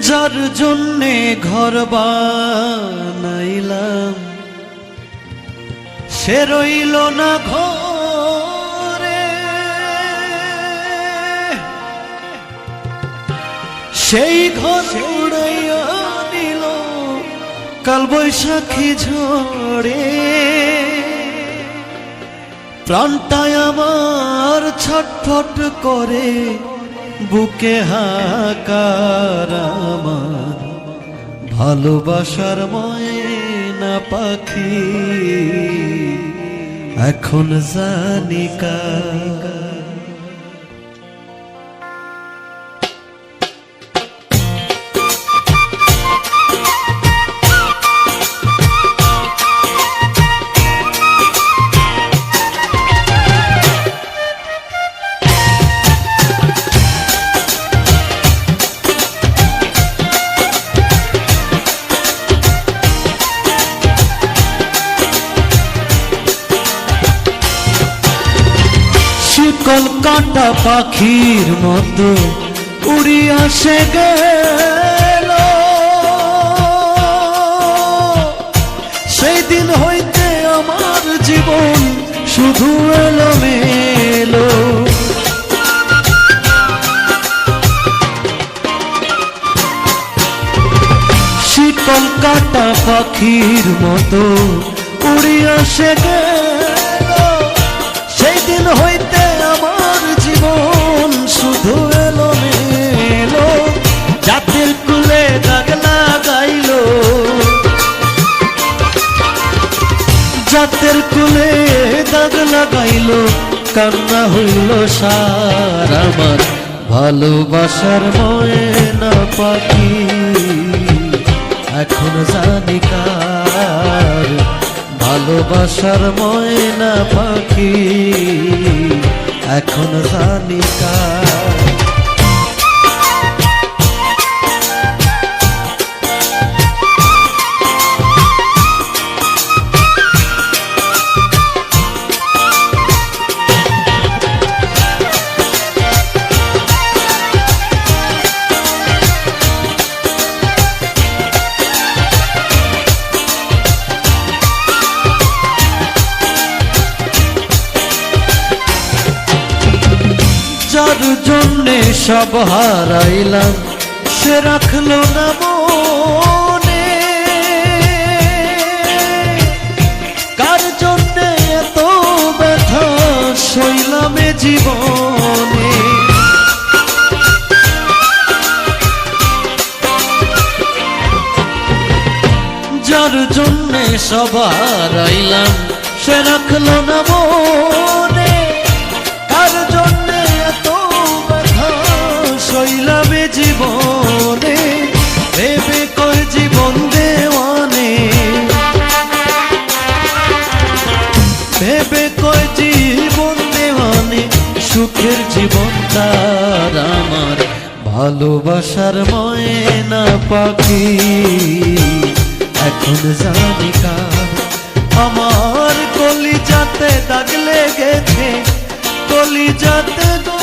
যার জন্যে ঘর বানাইলাম। সে রইল না ঘরে। সেই ঘর উড়াইয়া নিল কাল বৈশাখী ঝড়ে। প্রাণটায় আমার ছটফট করে বুকে হাকার ভালোবাসার ময়না পাখি এখন জানি কাটা পাখির মতো উড়িয়া সে গেল। সেই দিন হইতে আমার জীবন শুধু এলো মেলো শীতল কাটা পাখির মতো উড়িয়া সে গেল। জাতের কুলে দাগ লাগাইল, কান্না হইল সার আমার ভালোবাসার ময়না পাখি, এখন জানি কার। ভালোবাসার ময়না পাখি, এখন জানি কার। জন্যে সব হারাইলাম। সে রাখল না মনে। কার জন্যে এত ব্যথা শৈলামে জীবনে? যার জন্যে সব হারাইলাম, সে রাখল না মনে। কার জন্যে সুখের জীবন তার আমার ভালোবাসার ময়না পাখি। এখন জানি কার আমার লেগেছে কলি যাতে গো